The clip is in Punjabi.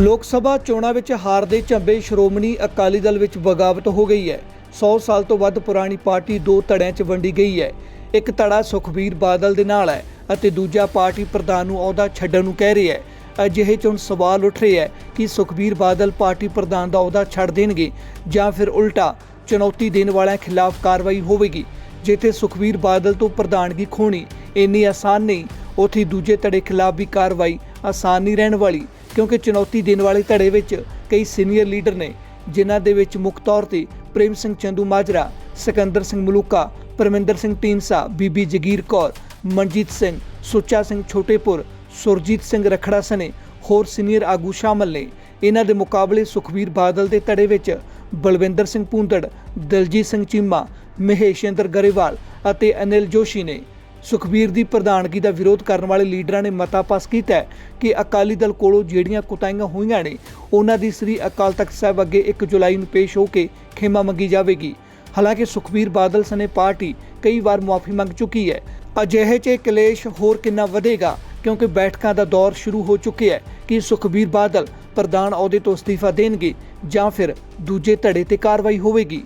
ਲੋਕ ਸਭਾ ਚੋਣਾਂ ਵਿੱਚ ਹਾਰ ਦੇ ਝੰਬੇ ਸ਼੍ਰੋਮਣੀ ਅਕਾਲੀ ਦਲ ਵਿੱਚ ਬਗਾਵਤ ਹੋ ਗਈ ਹੈ। 100 ਸਾਲ ਤੋਂ ਵੱਧ ਪੁਰਾਣੀ ਪਾਰਟੀ ਦੋ ਧੜਿਆਂ 'ਚ ਵੰਡੀ ਗਈ ਹੈ। ਇੱਕ ਧੜਾ ਸੁਖਬੀਰ ਬਾਦਲ ਦੇ ਨਾਲ ਹੈ ਅਤੇ ਦੂਜਾ ਪਾਰਟੀ ਪ੍ਰਧਾਨ ਨੂੰ ਅਹੁਦਾ ਛੱਡਣ ਨੂੰ ਕਹਿ ਰਿਹਾ ਹੈ। ਅਜਿਹੇ 'ਚ ਹੁਣ ਸਵਾਲ ਉੱਠ ਰਿਹਾ ਹੈ ਕਿ ਸੁਖਬੀਰ ਬਾਦਲ ਪਾਰਟੀ ਪ੍ਰਧਾਨ ਦਾ ਅਹੁਦਾ ਛੱਡ ਦੇਣਗੇ ਜਾਂ ਫਿਰ ਉਲਟਾ ਚੁਣੌਤੀ ਦੇਣ ਵਾਲਿਆਂ ਖਿਲਾਫ ਕਾਰਵਾਈ ਹੋਵੇਗੀ। ਜਿੱਥੇ ਸੁਖਬੀਰ ਬਾਦਲ ਤੋਂ ਪ੍ਰਧਾਨਗੀ ਖੋਣੀ ਇੰਨੀ ਆਸਾਨ ਨਹੀਂ, ਉੱਥੇ ਦੂਜੇ ਧੜੇ ਖਿਲਾਫ ਵੀ ਕਾਰਵਾਈ ਆਸਾਨ ਨਹੀਂ ਰਹਿਣ ਵਾਲੀ। ਕਿਉਂਕਿ ਚੁਣੌਤੀ ਦੇਣ ਵਾਲੇ ਧੜੇ ਵਿੱਚ ਕਈ ਸੀਨੀਅਰ ਲੀਡਰ ਨੇ, ਜਿਨ੍ਹਾਂ ਦੇ ਵਿੱਚ ਮੁੱਖ ਤੌਰ ਤੇ ਪ੍ਰੇਮ ਸਿੰਘ ਚੰਦੂ ਮਾਜਰਾ, ਸਿਕੰਦਰ ਸਿੰਘ ਮਲੂਕਾ, ਪਰਮਿੰਦਰ ਸਿੰਘ ਢੀਂਡਸਾ, ਬੀਬੀ ਜਗੀਰ ਕੌਰ, ਮਨਜੀਤ ਸਿੰਘ, ਸੁੱਚਾ ਸਿੰਘ ਛੋਟੇਪੁਰ, ਸੁਰਜੀਤ ਸਿੰਘ ਰਖੜਾ ਸਨੇ ਹੋਰ ਸੀਨੀਅਰ ਆਗੂ ਸ਼ਾਮਲ ਨੇ। ਇਹਨਾਂ ਦੇ ਮੁਕਾਬਲੇ ਸੁਖਬੀਰ ਬਾਦਲ ਦੇ ਧੜੇ ਵਿੱਚ ਬਲਵਿੰਦਰ ਸਿੰਘ ਪੂੰਦੜ ਦਲਜੀਤ ਸਿੰਘ ਚੀਮਾ ਮਹੇਸ਼ੇਂਦਰ ਗਰੇਵਾਲ ਅਤੇ ਅਨਿਲ ਜੋਸ਼ੀ ਨੇ। ਸੁਖਬੀਰ ਦੀ ਪ੍ਰਧਾਨਗੀ ਦਾ ਵਿਰੋਧ ਕਰਨ ਵਾਲੇ ਲੀਡਰਾਂ ਨੇ ਮਤਾ ਪਾਸ ਕੀਤਾ ਕਿ ਅਕਾਲੀ ਦਲ ਕੋਲੋਂ ਜਿਹੜੀਆਂ ਕੁਤਾਹੀਆਂ ਹੋਈਆਂ ਨੇ, ਉਹਨਾਂ ਦੀ ਸ੍ਰੀ ਅਕਾਲ ਤਖਤ ਸਾਹਿਬ ਅੱਗੇ 1 ਜੁਲਾਈ ਨੂੰ ਪੇਸ਼ ਹੋ ਕੇ ਖਿਮਾ ਮੰਗੀ ਜਾਵੇਗੀ। ਹਾਲਾਂਕਿ ਸੁਖਬੀਰ ਬਾਦਲ ਸਨੇ ਪਾਰਟੀ ਕਈ ਵਾਰ ਮੁਆਫੀ ਮੰਗ ਚੁੱਕੀ ਹੈ। ਅਜਿਹੇ 'ਚ ਇਹ ਕਲੇਸ਼ ਹੋਰ ਕਿੰਨਾ ਵਧੇਗਾ? ਕਿਉਂਕਿ ਬੈਠਕਾਂ ਦਾ ਦੌਰ ਸ਼ੁਰੂ ਹੋ ਚੁੱਕਿਆ ਹੈ ਕਿ ਸੁਖਬੀਰ ਬਾਦਲ ਪ੍ਰਧਾਨ ਅਹੁਦੇ ਤੋਂ ਅਸਤੀਫਾ ਦੇਣਗੇ ਜਾਂ ਫਿਰ ਦੂਜੇ ਧੜੇ ਤੇ ਕਾਰਵਾਈ ਹੋਵੇਗੀ।